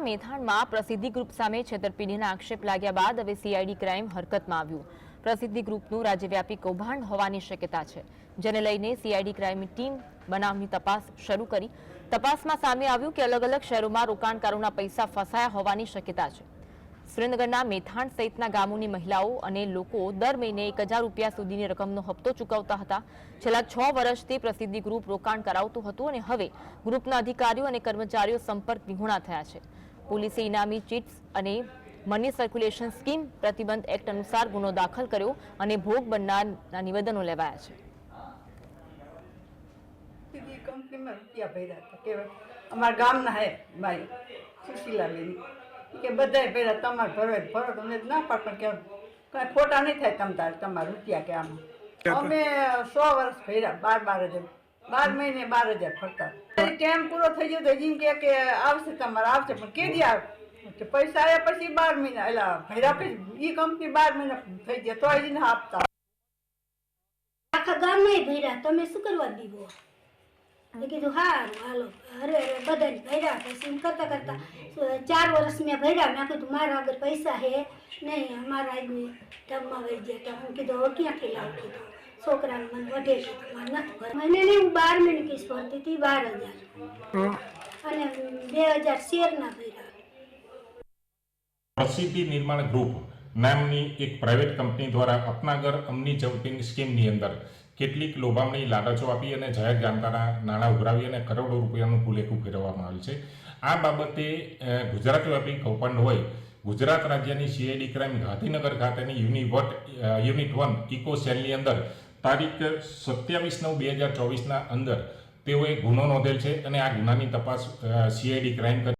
મેથાણમાં પ્રસિદ્ધિ ગ્રુપ સામે છેતરપિંડીના આક્ષેપ લાગ્યા બાદ હવે સીઆઈડી ક્રાઇમ હરકતમાં આવ્યું. પ્રસિદ્ધિ ગ્રુપનું રાજ્યવ્યાપી કૌભાંડ હોવાની શક્યતા છે. જેને લઈને સીઆઈડી ક્રાઇમની ટીમ બનાવની તપાસ શરૂ કરી. તપાસમાં સામે આવ્યું કે અલગ અલગ શહેરોમાં રોકાણકારોના પૈસા ફસાયા હોવાની શક્યતા છે. સુરેન્દ્રનગરના મેથાણ સહિતના ગામોની મહિલાઓ અને લોકો દર મહિને એક હજાર રૂપિયા સુધીની રકમનો હપ્તો ચૂકવતા હતા. છેલ્લા છ વર્ષથી પ્રસિદ્ધિ ગ્રુપ રોકાણ કરાવતું હતું અને હવે ગ્રુપના અધિકારીઓ અને કર્મચારીઓ સંપર્ક વિહોણા થયા છે. પોલીસે ઇનામી ચીટ્સ અને મની સર્ક્યુલેશન સ્કીમ પ્રતિબંધ એક્ટ અનુસાર ગુનો દાખલ કર્યો અને ભોગ બનનારના નિવેદનો લેવાયા છે. અમારા ગામના હે ભાઈ, સુશીલાબેન. કે બધાય પહેલાં તમારે ભરો ભરો તમને ના પાડ પણ કે કાંઈ ખોટા નહીં થાય તમ તારે તમારા રૂપિયા કે આમાં. અમે સો વર્ષ ફેર્યા બાર બાર હજાર. બાર મહિને બાર હજાર ફરતા. ટાઈમ પૂરો થઈ ગયો તો જીમ કે કે આવશે તમારે આવશે પણ કેદી આવે? પૈસા આવ્યા પછી બાર મહિના એટલે ભર્યા પછી એ કંપની બાર મહિના થઈ ગયા તો એને આપતા. આખા ગામમાં ભર્યા તમે શું કરવા દીધો? મેં કીધું હારું હાલો અરે અરે બધાને ભર્યા પછી એમ કરતા કરતા ચાર વર્ષ મેં ભર્યા. મેં કીધું, મારા આગળ પૈસા હે નહીં, અમારા આજની વહી ગયા હું કીધું, હવે ક્યાંથી લાવું કીધું છોકરાને મને વધે. મને નહીં, હું બાર મહિને કિસ્ત ભરતી હતી, બાર હજાર. અને બે હજાર શેરના ભર્યા. પ્રસિદ્ધિ નિર્માણ ગ્રુપ નામની એક પ્રાઇવેટ કંપની દ્વારા અપનાગર અમની જમ્પિંગ સ્કીમની અંદર કેટલીક લોભામણી લાલચો આપી અને જાહેર જનતાના નાણાં ઉઘરાવી અને કરોડો રૂપિયાનું ભૂલેખું ફેરવવામાં આવ્યું છે. આ બાબતે ગુજરાત વ્યાપી કૌભાંડ હોય, ગુજરાત રાજ્યની સીઆઈડી ક્રાઇમ ગાંધીનગર ખાતેની યુનિવર્ટ યુનિટ વન ઇકો સેલની અંદર તારીખ સત્યાવીસ નવ બે હજાર ચોવીસના અંદર તેઓએ ગુનો નોંધેલ છે અને આ ગુનાની તપાસ સીઆઈડી ક્રાઇમ કરી